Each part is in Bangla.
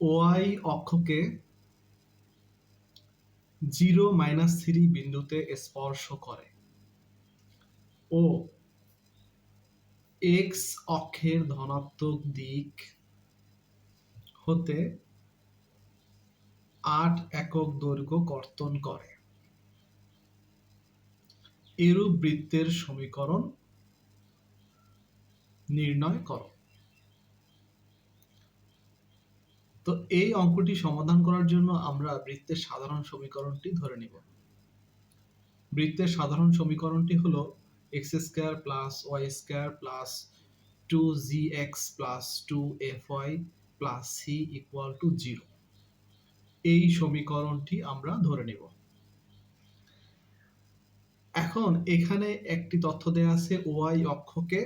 ওয়াই অক্ষকে জিরো মাইনাস থ্রি বিন্দুতে স্পর্শ করে। ও এক্স অক্ষের ধনাত্মক দিক হতে আট একক দৈর্ঘ্য কর্তন করে। এরূপ বৃত্তের সমীকরণ নির্ণয় করো। তো এই অঙ্কটি সমাধান করার জন্য আমরা বৃত্তের সাধারণ সমীকরণটি ধরে নিব। বৃত্তের সাধারণ সমীকরণটি হলো X square plus Y square plus two G X plus two F Y plus C equal to zero এই সমীকরণটি আমরা ধরে নেব। এখন এখানে একটি তথ্য দেয়া আছে ওয়াই অক্ষকে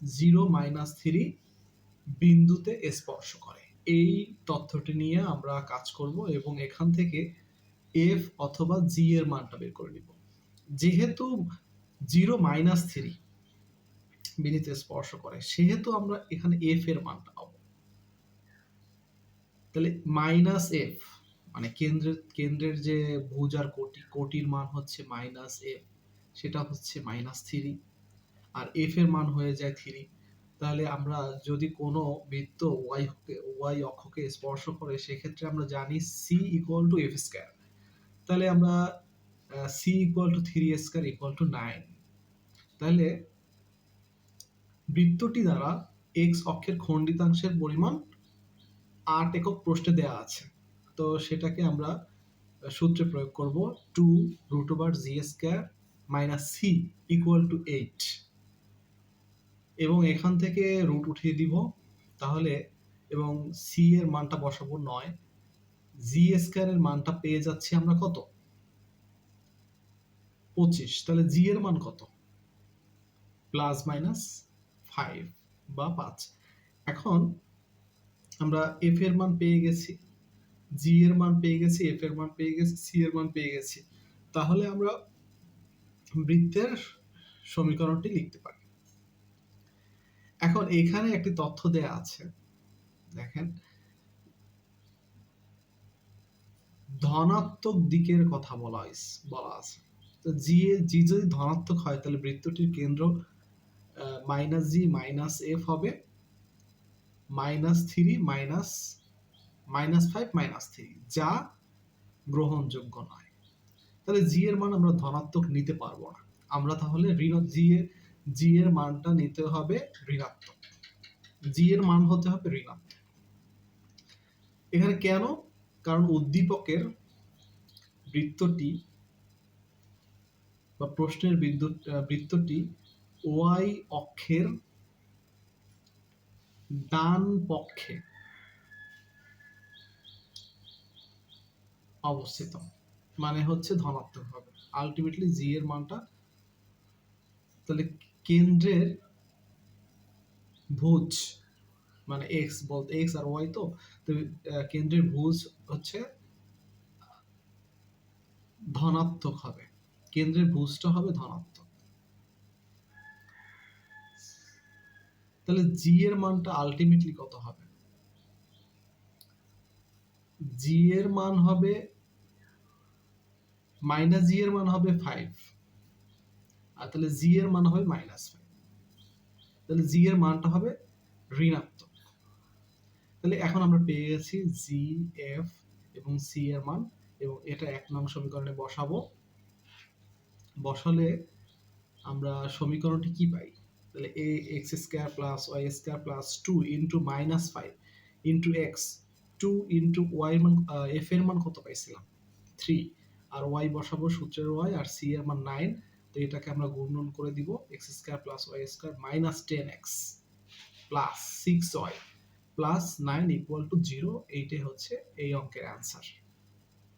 জিরো মাইনাস থ্রি বিন্দুতে স্পর্শ করে। এই তথ্যটি নিয়ে আমরা কাজ করব এবং এখান থেকে এফ অথবা জি এর মানটা বের করে নিব। যেহেতু জিরো মাইনাস থ্রি বিন্দুতে স্পর্শ করে, সেহেতু আমরা এখানে এফ এর মানটা পাবো। তাহলে মাইনাস এফ মানে কেন্দ্রের কেন্দ্রের যে ভুজ আর কোটি, কোটির মান হচ্ছে মাইনাস এফ সেটা হচ্ছে মাইনাস থ্রি। আর এফ এর মান হয়ে যায় থ্রি। তাহলে আমরা যদি কোনো বৃত্ত ওয়াই ওয়াই অক্ষকে স্পর্শ করে, সেক্ষেত্রে আমরা জানি C equal to F square তাহলে আমরা C equal to three square equal to nine তাহলে বৃত্তটি দ্বারা এক্স অক্ষের খণ্ডিতাংশের পরিমাণ আট একক প্রশ্নে দেওয়া আছে। তো সেটাকে আমরা সূত্রে প্রয়োগ করব two root over G square minus C equal to eight এবং এখান থেকে রুট উঠিয়ে দিব। তাহলে এবং সি এর মানটা বসাবো নয়। জি স্কোয়ারের মানটা পেয়ে যাচ্ছি আমরা কত? পঁচিশ। তাহলে জি এর মান কত? প্লাস মাইনাস ফাইভ বা পাঁচ। এখন আমরা এফ এর মান পেয়ে গেছি। জি এর মান পেয়ে গেছি এফ এর মান পেয়ে গেছি সি এর মান পেয়ে গেছি। তাহলে আমরা বৃত্তের সমীকরণটি লিখতে পারি। এখন এখানে একটি তথ্য দেয়া আছে। দেখেন। ধনাত্মক দিকের কথা বলা বলা আছে। তো জি জি যদি ধনাত্মক হয়, তাহলে বৃত্তটির কেন্দ্র মাইনাস জি মাইনাস এফ হবে। Minus three minus minus five minus three যা গ্রহণযোগ্য নয়। তাহলে জি এর মান আমরা ধনাত্মক নিতে পারব না। আমরা তাহলে ঋণ জি এর জি এর মানটা নিতে হবে ঋণাত্মক। জি এর মান হতে হবে ঋণাত্মক। এখানে কেন? কারণ উদ্দীপকের বৃত্তটি বা প্রশ্নের বিদ্যুৎ বৃত্তটি ওয়াই অক্ষের ডান পক্ষে অবস্থিত। মানে হচ্ছে ধনাত্মক হবে। আলটিমেটলি জি এর মানটা তাহলে কেন্দ্রের ভুজ মানে এক্স বলতে এক্স আর ওয়াই তো কেন্দ্রের ভুজ হচ্ছে ধনাত্মক হবে। কেন্দ্রের ভুজটা হবে ধনাত্মক। তাহলে জি এর মানটা আলটিমেটলি কত হবে? জি এর মান হবে মাইনাস জি এর মান হবে ফাইভ আর তাহলে জি এর মান হবে মাইনাস ফাইভ তাহলে জি এর মানটা হবে ঋণাত্মক। তাহলে এখন আমরা পেয়ে গেছি জি এফ এবং সি এর মান এবং এটা এক নং সমীকরণে বসাবো। বসালে আমরা সমীকরণটি কি পাই? তাহলে A X square plus Y square plus two into minus five into X two into Y মান এফ এর মান কত পাইছিলাম? থ্রি আর ওয়াই বসাবো সূত্রের ওয়াই আর সি এর মান নাইন তো এটাকে আমরা গুণন করে দিব X square plus Y square minus ten X plus six Y plus nine equal to zero এইটাই হচ্ছে এই অঙ্কের অ্যান্সার